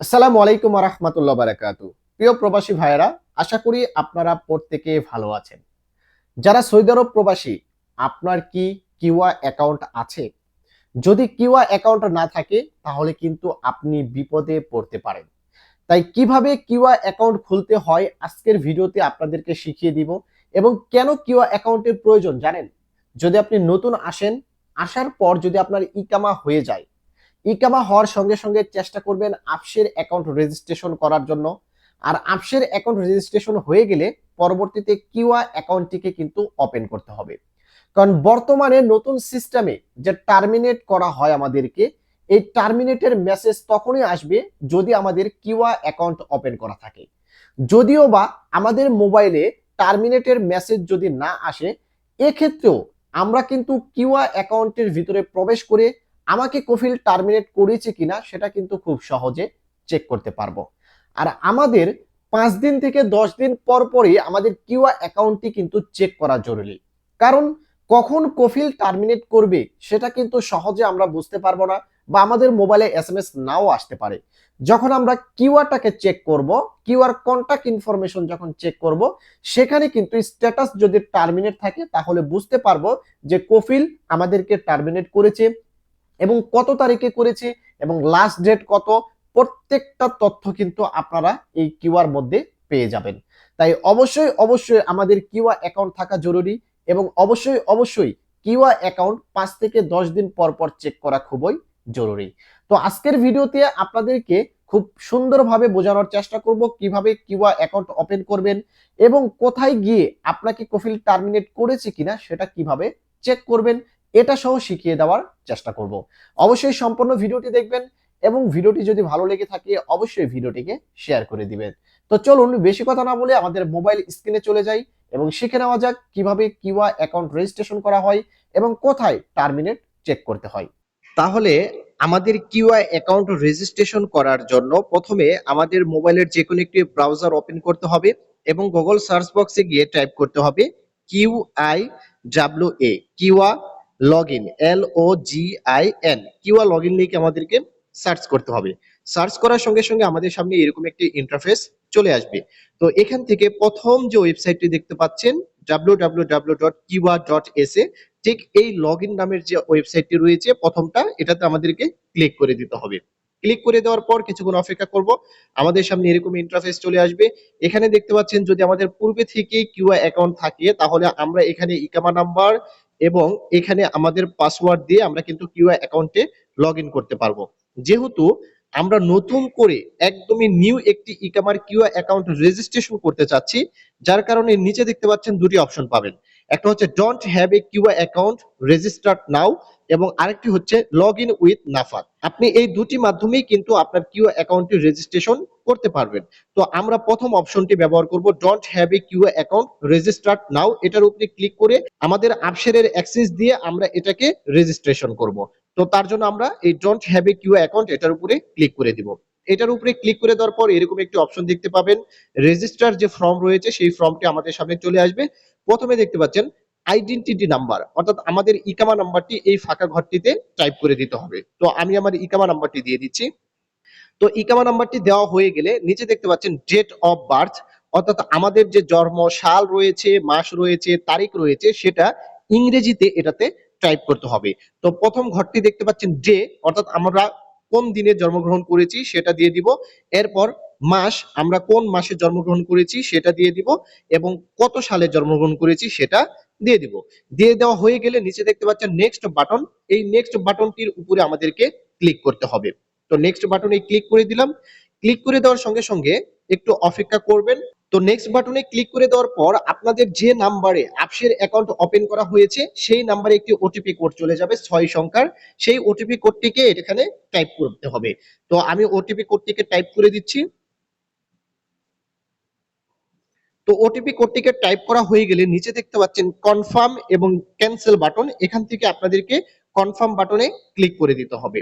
আসসালামু আলাইকুম রহমতুল্লাহ বারাকাতু। প্রিয় প্রবাসী ভাইয়েরা, আশা করি আপনারা প্রত্যেকে ভালো আছেন। যারা সৌদি আরব প্রবাসী, আপনার কি কিউয়া অ্যাকাউন্ট আছে? যদি কিউয়া অ্যাকাউন্ট না থাকে, তাহলে কিন্তু আপনি বিপদে পড়তে পারেন। তাই কীভাবে কিউয়া অ্যাকাউন্ট খুলতে হয়, আজকের ভিডিওতে আপনাদেরকে শিখিয়ে দিব। এবং কেন কিউয়া অ্যাকাউন্টের প্রয়োজন, জানেন? যদি আপনি নতুন আসেন, আসার পর যদি আপনার ইকামা হয়ে যায় ইকামা হওয়ার সঙ্গে সঙ্গে চেষ্টা করবেন আপসের অ্যাকাউন্ট রেজিস্ট্রেশন করার জন্য। আর আপসের অ্যাকাউন্ট রেজিস্ট্রেশন হয়ে গেলে পরবর্তীতে কিউয়া অ্যাকাউন্টটিকে কিন্তু ওপেন করতে হবে। কারণ বর্তমানে নতুন সিস্টেমে যে টার্মিনেট করা হয় আমাদেরকে, এই টার্মিনেটের মেসেজ তখনই আসবে যদি আমাদের কিউয়া অ্যাকাউন্ট ওপেন করা থাকে। যদিও বা আমাদের মোবাইলে টার্মিনেটের মেসেজ যদি না আসে, এক্ষেত্রেও আমরা কিন্তু কিউয়া অ্যাকাউন্টের ভিতরে প্রবেশ করে আমাকে কফিল টার্মিনেট করেছে কিনা সেটা কিন্তু খুব সহজে চেক করতে পারব। আর আমাদের পাঁচ দিন থেকে দশ দিন পর পরই আমাদের কিউআ অ্যাকাউন্টটি কিন্তু চেক করা জরুরি। কারণ কখন কফিল টার্মিনেট করবে সেটা কিন্তু সহজে আমরা বুঝতে পারব না বা আমাদের মোবাইলে এস এম এস নাও আসতে পারে। যখন আমরা কিউআরটাকে চেক করব কিউআর কন্ট্যাক্ট ইনফরমেশন যখন চেক করব, সেখানে কিন্তু স্ট্যাটাস যদি টার্মিনেট থাকে, তাহলে বুঝতে পারব যে কফিল আমাদেরকে টার্মিনেট করেছে এবং কত তারিখে করেছে এবং লাস্ট ডেট কত, প্রত্যেকটা তথ্য কিন্তু আপনারা এই কিউআর মধ্যে পেয়ে যাবেন। তাই অবশ্যই অবশ্যই আমাদের কিউআর অ্যাকাউন্ট থাকা জরুরি এবং অবশ্যই অবশ্যই কিউআর অ্যাকাউন্ট পাঁচ থেকে দশ দিন পর পর চেক করা খুবই জরুরি। তো আজকের ভিডিওতে আপনাদেরকে খুব সুন্দরভাবে বোঝানোর চেষ্টা করব কীভাবে কিউআর অ্যাকাউন্ট ওপেন করবেন এবং কোথায় গিয়ে আপনাকে কফিল টার্মিনেট করেছে কিনা সেটা কীভাবে চেক করবেন এটা সহ শিখিয়ে দেওয়ার চেষ্টা করব। অবশ্যই সম্পূর্ণ ভিডিওটি দেখবেন এবং ভিডিওটি যদি ভালো লেগে থাকে, অবশ্যই ভিডিওটিকে শেয়ার করে দিবেন। তো চলুন বেশি কথা না বলে আমাদের মোবাইল স্ক্রিনে চলে যাই এবং শিখে নেওয়া যাক কীভাবে কিউআ অ্যাকাউন্ট রেজিস্ট্রেশন করা হয় এবং কোথায় টার্মিনেট চেক করতে হয়। তাহলে আমাদের কিউআই অ্যাকাউন্ট রেজিস্ট্রেশন করার জন্য প্রথমে আমাদের মোবাইলের যে কোনো একটি ব্রাউজার ওপেন করতে হবে এবং গুগল সার্চ বক্সে গিয়ে টাইপ করতে হবে Q I W A কিউআ log in L O G I N QR log in লিখে আমাদেরকে সার্চ করতে হবে। সার্চ করার সঙ্গে সঙ্গে আমাদের সামনে এরকম একটি ইন্টারফেস চলে আসবে। তো এখান থেকে প্রথম যে ওয়েবসাইটটি দেখতে পাচ্ছেন www.kiwa.sa ঠিক এই লগ ইন নামের যে ওয়েবসাইটটি রয়েছে, প্রথমটা এটাতে আমাদেরকে ক্লিক করে দিতে হবে। ক্লিক করে দেওয়ার পর কিছুক্ষণ অপেক্ষা করব, আমাদের সামনে এরকম ইন্টারফেস চলে আসবে। এখানে দেখতে পাচ্ছেন যদি আমাদের পূর্বে থেকে কিউআই অ্যাকাউন্ট থাকে, তাহলে আমরা এখানে ইকামা নাম্বার এবং এখানে আমাদের পাসওয়ার্ড দিয়ে আমরা কিন্তু কিউআই অ্যাকাউন্টে লগ করতে পারব। যেহেতু আমরা নতুন করে একদমই নিউ একটি ইকামার কিউআই অ্যাকাউন্ট রেজিস্ট্রেশন করতে চাচ্ছি, যার কারণে নিচে দেখতে পাচ্ছেন দুটি অপশন পাবেন। একটা হচ্ছে don't have a Q I account registered now এবং আরেকটি হচ্ছে লগ ইন উইথ নাফাত আপনি এই দুটি মাধ্যমেই কিন্তু আপনার কিউআই অ্যাকাউন্টটি রেজিস্ট্রেশন করতে পারবেন। তো আমরা প্রথম অপশনটি ব্যবহার করব don't have a Q I account registered now এটার উপরে ক্লিক করে আমাদের আপশেরের অ্যাক্সেস দিয়ে আমরা এটাকে রেজিস্ট্রেশন করব। তো তার জন্য আমরা এই don't have a QI account এটার উপরে ক্লিক করে দিব। এটার উপরে ক্লিক করে দেওয়ার পর এরকম একটি অপশন দেখতে পাবেন। রেজিস্টার যে ফর্ম রয়েছে, সেই ফর্মটি আমাদের সামনে চলে আসবে। প্রথমে দেখতে পাচ্ছেন আইডেন্টিটি নাম্বার অর্থাৎ আমাদের ইকামা নাম্বারটি এই ফাঁকা ঘরটিতে টাইপ করে দিতে হবে। তো আমি আমার ইকামা নাম্বারটি দিয়ে দিচ্ছি। তো ইকামা নাম্বারটি দেওয়া হয়ে গেলে নিচে দেখতে পাচ্ছেন ডেট অফ বার্থ অর্থাৎ আমাদের যে জন্ম, সাল রয়েছে, মাস রয়েছে, তারিখ রয়েছে, সেটা ইংরেজিতে এটাতে টাইপ করতে হবে। তো প্রথম ঘরটি দেখতে পাচ্ছেন ডে অর্থাৎ আমরা কোন দিনে জন্মগ্রহণ করেছি সেটা দিয়ে দিব। এরপর মাস, আমরা কোন মাসে জন্মগ্রহণ করেছি সেটা দিয়ে দিব এবং কত সালে জন্মগ্রহণ করেছি সেটা দিয়ে দিব। দিয়ে দেওয়া হয়ে গেলে নিচে দেখতে পাচ্ছেন নেক্সট বাটন এই নেক্সট বাটনটির উপরে আমাদেরকে ক্লিক করতে হবে। তো নেক্সট বাটনে ক্লিক করে দিলাম। ক্লিক করে দেওয়ার সঙ্গে সঙ্গে একটু অপেক্ষা করবেন। তো নেক্সট বাটনে ক্লিক করে দেওয়ার পর আপনাদের যে নাম্বারে আপসের অ্যাকাউন্ট ওপেন করা হয়েছে, সেই নাম্বারে একটি ওটিপি কোড চলে যাবে, ছয় সংখ্যার। সেই ওটিপি কোডটিকে এখানে টাইপ করতে হবে। তো আমি ওটিপি কোডটিকে টাইপ করে দিচ্ছি। তো ওটিপি কোডটিকে টাইপ করা হয়ে গেলে নিচে দেখতে পাচ্ছেন কনফার্ম এবং ক্যান্সেল বাটন এখান থেকে আপনাদেরকে কনফার্ম বাটনে ক্লিক করে দিতে হবে।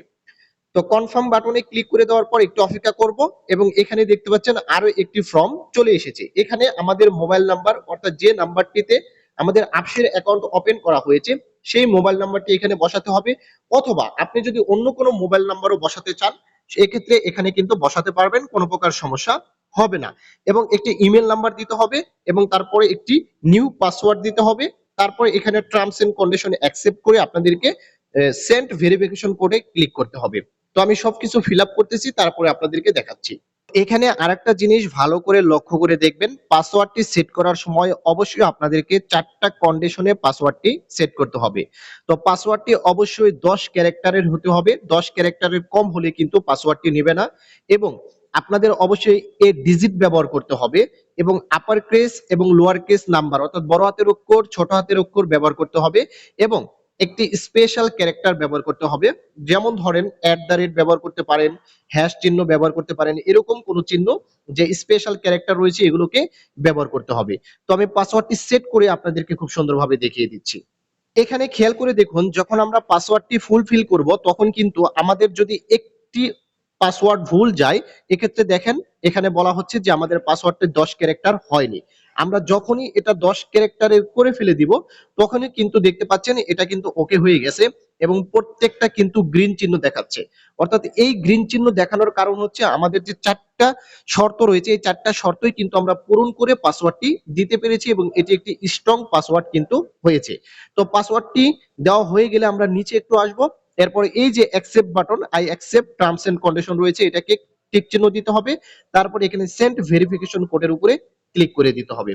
তো কনফার্ম বাটনে ক্লিক করে দেওয়ার পর একটু অপেক্ষা করব এবং এখানে দেখতে পাচ্ছেন আরও একটি ফর্ম চলে এসেছে। এখানে আমাদের মোবাইল নাম্বার অর্থাৎ যে নাম্বারটিতে আমাদের আপসের অ্যাকাউন্ট ওপেন করা হয়েছে, সেই মোবাইল নাম্বারটি এখানে বসাতে হবে। অথবা আপনি যদি অন্য কোনো মোবাইল নাম্বারও বসাতে চান, এক্ষেত্রে এখানে কিন্তু বসাতে পারবেন, কোনো প্রকার সমস্যা হবে না। এবং একটি ইমেল নাম্বার দিতে হবে এবং তারপরে একটি নিউ পাসওয়ার্ড দিতে হবে। তারপরে এখানে টার্মস এন্ড কন্ডিশন অ্যাকসেপ্ট করে আপনাদেরকে সেন্ট ভেরিফিকেশন কোডে ক্লিক করতে হবে। তো আমি সবকিছু ফিল আপ করতেছি, তারপরে আপনাদেরকে দেখাচ্ছি। এখানে আরেকটা জিনিস ভালো করে লক্ষ্য করে দেখবেন, পাসওয়ার্ডটি সেট করার সময় অবশ্যই আপনাদেরকে চারটা কন্ডিশনে পাসওয়ার্ডটি সেট করতে হবে। তো পাসওয়ার্ডটি অবশ্যই দশ ক্যারেক্টারের হতে হবে, দশ ক্যারেক্টারের কম হলে কিন্তু পাসওয়ার্ডটি নেবে না এবং আপনাদের অবশ্যই এ ডিজিট ব্যবহার করতে হবে এবং আপার কেস এবং লোয়ার কেস নাম্বার অর্থাৎ বড় হাতের অক্ষর, ছোট হাতের অক্ষর ব্যবহার করতে হবে এবং একটি স্পেশাল ক্যারেক্টার ব্যবহার করতে হবে। যেমন ধরেন অ্যাট দ্য রেট ব্যবহার করতে পারেন হ্যাশ চিহ্ন ব্যবহার করতে পারেন, এরকম কোনো চিহ্ন যে স্পেশাল ক্যারেক্টার রয়েছে এগুলোকে ব্যবহার করতে হবে। তো আমি পাসওয়ার্ডটি সেট করে আপনাদেরকে খুব সুন্দরভাবে দেখিয়ে দিচ্ছি। এখানে খেয়াল করে দেখুন, যখন আমরা পাসওয়ার্ডটি ফুলফিল করব, তখন কিন্তু আমাদের যদি একটি পাসওয়ার্ড ভুল যায়, এক্ষেত্রে দেখেন, এখানে বলা হচ্ছে যে আমাদের পাসওয়ার্ডটি দশ ক্যারেক্টার হয়নি। আমরা যখনই এটা দশ ক্যারেক্টারে করে ফেলে দিব, তখনই কিন্তু দেখতে পাচ্ছেন এটা কিন্তু ওকে হয়ে গেছে এবং প্রত্যেকটা কিন্তু গ্রিন চিহ্ন দেখাচ্ছে। অর্থাৎ এই গ্রিন চিহ্ন দেখানোর কারণ হচ্ছে আমাদের যে চারটা শর্ত রয়েছে, এই চারটা শর্তই কিন্তু আমরা পূরণ করে পাসওয়ার্ডটি দিতে পেরেছি এবং এটি একটি স্ট্রং পাসওয়ার্ড কিন্তু হয়েছে। তো পাসওয়ার্ডটি দেওয়া হয়ে গেলে আমরা নিচে একটু আসব। এরপরে এই যে accept button I accept terms and condition রয়েছে, এটাকে টিক চিহ্ন দিতে হবে। তারপর এখানে সেন্ট ভেরিফিকেশন কোডের উপরে ক্লিক করে দিতে হবে।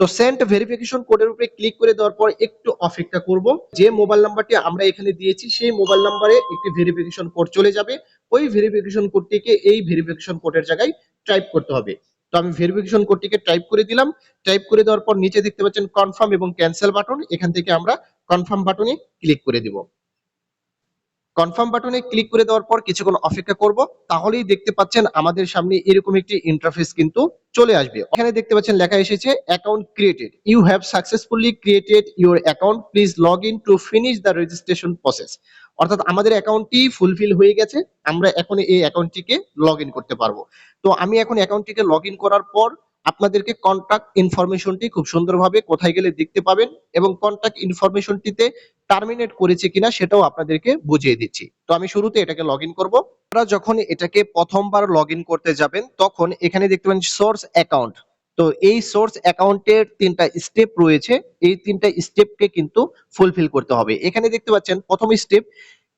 তো সেন্ট ভেরিফিকেশন কোডের উপরে ক্লিক করে দেওয়ার পর একটু অপেক্ষা করব। যে মোবাইল নাম্বারটি আমরা এখানে দিয়েছি, সেই মোবাইল নাম্বারে একটি ভেরিফিকেশন কোড চলে যাবে। ওই ভেরিফিকেশন কোডটিকে এই ভেরিফিকেশন কোডের জায়গায় টাইপ করতে হবে। তো আমি ভেরিফিকেশন কোডটিকে টাইপ করে দিলাম। টাইপ করে দেওয়ার পর নিচে দেখতে পাচ্ছেন কনফার্ম এবং ক্যান্সেল বাটন এখান থেকে আমরা কনফার্ম বাটনে ক্লিক করে দিব। কনফার্ম বাটনে ক্লিক করে দেওয়ার পর কিছুক্ষণ অপেক্ষা করব, তাহলেই দেখতে পাচ্ছেন আমাদের সামনে এরকম একটি ইন্টারফেস কিন্তু চলে আসবে। এখানে দেখতে পাচ্ছেন লেখা এসেছে account created you have successfully created your account please log in to finish the registration process অর্থাৎ আমাদের অ্যাকাউন্টটি ফুলফিল হয়ে গেছে, আমরা এখন এই অ্যাকাউন্টটিকে লগ করতে পারব। তো আমি এখন অ্যাকাউন্টটিকে লগ করার পর আপনাদেরকে কন্টাক্ট ইনফরমেশনটি খুব সুন্দরভাবে কোথায় গেলে দেখতে পাবেন এবং কন্টাক্ট ইনফরমেশনটিতে টার্মিনেট করেছে কিনা সেটাও আপনাদেরকে বুঝিয়ে দিচ্ছি। তো আমি শুরুতে এটাকে লগ ইন করব। আপনারা যখন এটাকে প্রথমবার লগ করতে যাবেন, তখন এখানে দেখতে পাবেন সোর্স অ্যাকাউন্ট তো এই সোর্স অ্যাকাউন্টের তিনটা স্টেপ রয়েছে। এই তিনটা স্টেপকে কিন্তু ফুলফিল করতে হবে। এখানে দেখতে পাচ্ছেন প্রথম স্টেপ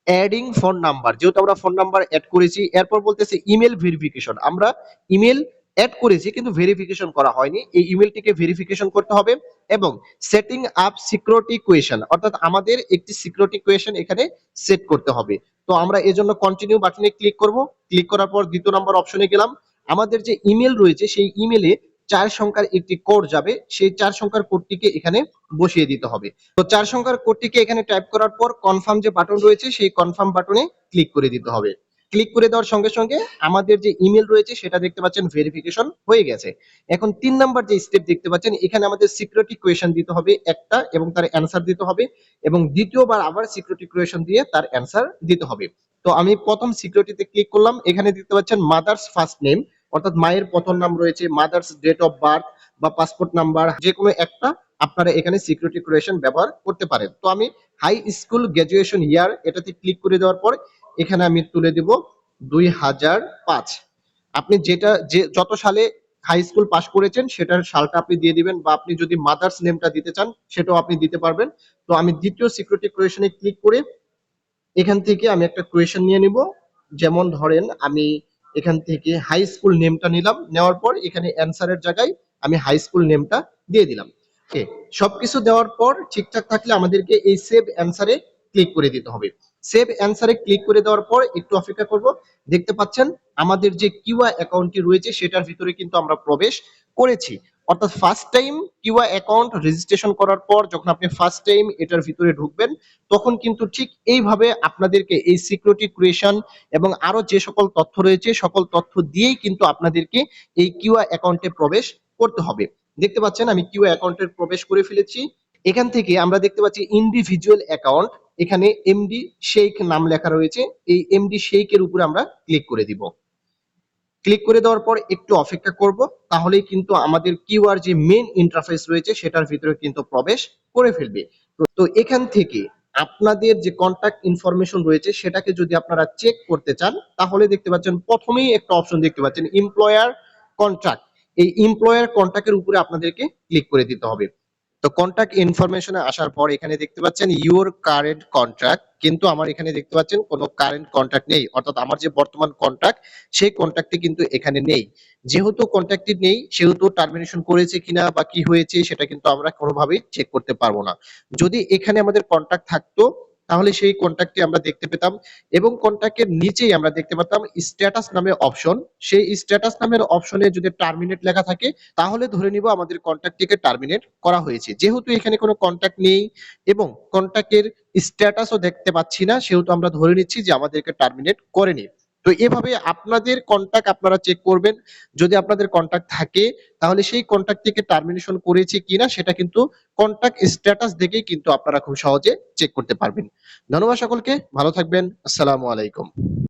অ্যাডিং ফোন নাম্বার যেহেতু আমরা ফোন নাম্বার অ্যাড করেছি, এরপর বলতেছে ইমেল ভেরিফিকেশন আমরা ইমেল অ্যাড করেছি কিন্তু ভেরিফিকেশন করা হয়নি। এই ইমেলটিকে ভেরিফিকেশন করতে হবে এবং সেটিং আপ সিকিউরিটি কোয়েশন অর্থাৎ আমাদের একটি সিকিউরিটি কোয়েশন এখানে সেট করতে হবে। তো আমরা এজন্য কন্টিনিউ বাটনে ক্লিক করব। ক্লিক করার পর দ্বিতীয় নম্বর অপশনে গেলাম। আমাদের যে ইমেল রয়েছে, সেই ইমেলে চার সংখ্যার একটি কোড যাবে। সেই চার সংখ্যার কোডটিকে এখানে বসিয়ে দিতে হবে। তো চার সংখ্যার কোডটিকে এখানে টাইপ করার পর কনফার্ম যে বাটন রয়েছে, সেই কনফার্ম বাটনে ক্লিক করে দিতে হবে। ক্লিক করে দেওয়ার সঙ্গে সঙ্গে আমাদের যে ইমেল রয়েছে সেটা দেখতে পাচ্ছেন ভেরিফিকেশন হয়ে গেছে। এখন তিন নাম্বার যে স্টেপ দেখতে পাচ্ছেন, এখানে আমাদের সিকিউরিটি কোয়েশন দিতে হবে একটা এবং তার অ্যান্সার দিতে হবে এবং দ্বিতীয়বার আবার সিকিউরিটি কোয়েশন দিয়ে তার অ্যান্সার দিতে হবে। তো আমি প্রথম সিকিউরিটিতে ক্লিক করলাম, এখানে দেখতে পাচ্ছেন মাদার্স ফার্স্ট নেম অর্থাৎ মায়ের প্রথম নাম রয়েছে মাদার্স ডেট অফ বার্থ বা পাসপোর্ট নাম্বার যে কোনো একটা আপনারা এখানে সিকিউরিটি কোয়েশন ব্যবহার করতে পারেন। তো আমি হাই স্কুল গ্রাজুয়েশন ইয়ার এটাতে ক্লিক করে দেওয়ার পর এখানে আমি তুলে দিব দুই হাজার পাঁচ। আপনি যেটা, যে, যত সালে হাই স্কুল পাশ করেছেন, সেটার সালটা আপনি দিয়ে দিবেন বা আপনি যদি মাদার্স নেমটা দিতে চান, সেটাও আপনি দিতে পারবেন। তো আমি দ্বিতীয় সিকিউরিটি কোয়েশনে ক্লিক করে এখান থেকে আমি একটা কোয়েশন নিয়ে নিব। যেমন ধরেন, আমি এখান থেকে হাই স্কুল নেমটা নিলাম, নেওয়ার পর এখানে অ্যান্সারের জায়গায় আমি হাই স্কুল নেমটা দিয়ে দিলাম। সবকিছু দেওয়ার পর ঠিকঠাক থাকলে আমাদেরকে এই সেভ অ্যান্সারে ক্লিক করে দিতে হবে। সেভ অ্যান্সারে ক্লিক করে দেওয়ার পর একটু অপেক্ষা করব। দেখতে পাচ্ছেন, আমাদের যে কিউআই অ্যাকাউন্টটি রয়েছে, সেটার ভিতরে কিন্তু আমরা প্রবেশ করেছি। অর্থাৎ first time QI account registration করার পর যখন আপনি ফার্স্ট টাইম এটার ভিতরে ঢুকবেন, তখন কিন্তু ঠিক এইভাবে আপনাদেরকে এই সিকিউরিটি ক্রিয়েশন এবং আরও যে সকল তথ্য রয়েছে, সকল তথ্য দিয়েই কিন্তু আপনাদেরকে এই কিউআই অ্যাকাউন্টে প্রবেশ করতে হবে। দেখতে পাচ্ছেন, আমি কিউআই অ্যাকাউন্টে প্রবেশ করে ফেলেছি। এখান থেকে আমরা দেখতে পাচ্ছি ইন্ডিভিজুয়াল অ্যাকাউন্ট এখানে এমডি শেখ নাম লেখা রয়েছে। এই এমডি শেখের উপরে আমরা ক্লিক করে দিব। ক্লিক করে দেওয়ার পর একটু অপেক্ষা করব, তাহলেই কিন্তু আমাদের কিউআর যে মেন ইন্টারফেস রয়েছে সেটার ভিতরে কিন্তু প্রবেশ করে ফেলবে। তো- এখান থেকে আপনাদের যে কন্ট্যাক্ট ইনফরমেশন রয়েছে সেটাকে যদি আপনারা চেক করতে চান, তাহলে দেখতে পাচ্ছেন প্রথমেই একটা অপশন দেখতে পাচ্ছেন এমপ্লয়ার কন্ট্রাক্ট এই এমপ্লয়ার কন্ট্যাক্টের উপরে আপনাদেরকে ক্লিক করে দিতে হবে। তো কন্ট্যাক্ট ইনফরমেশনে আসার পর এখানে দেখতে পাচ্ছেন ইউর কারেন্ট কন্ট্রাক্ট কিন্তু আমার এখানে দেখতে পাচ্ছেন কোনো কারেন্ট কন্ট্রাক্ট নেই। অর্থাৎ আমার যে বর্তমান কন্ট্রাক্ট সেই কন্ট্রাক্টটি কিন্তু এখানে নেই। যেহেতু কন্ট্রাক্টটি নেই, সেহেতু টার্মিনেশন করেছে কিনা বা কি হয়েছে, সেটা কিন্তু আমরা কোনোভাবেই চেক করতে পারব না। যদি এখানে আমাদের কন্ট্রাক্ট থাকতো তাহলে সেই কন্ট্রাক্টটি আমরা দেখতে পেতাম এবং কন্ট্রাক্টের নিচেই আমরা দেখতে পেতাম স্ট্যাটাস নামে অপশন সেই স্ট্যাটাস নামের অপশনে যদি টার্মিনেট লেখা থাকে, তাহলে ধরে নিব আমাদের কন্ট্রাক্টটিকে টার্মিনেট করা হয়েছে। যেহেতু এখানে কোনো কন্ট্রাক্ট নেই এবং কন্ট্রাক্টের স্ট্যাটাসও দেখতে পাচ্ছি না, সেহেতু আমরা ধরে নিচ্ছি যে আমাদেরকে টার্মিনেট করেনি তো এভাবে আপনাদের কন্ট্যাক্ট আপনারা চেক করবেন। যদি আপনাদের কন্ট্যাক্ট থাকে, তাহলে সেই কন্ট্যাক্ট থেকে টার্মিনেশন করেছে কিনা, সেটা কিন্তু কন্ট্যাক্ট স্ট্যাটাস দেখেই কিন্তু আপনারা খুব সহজে চেক করতে পারবেন। ধন্যবাদ সকলকে, ভালো থাকবেন, আসসালামু আলাইকুম।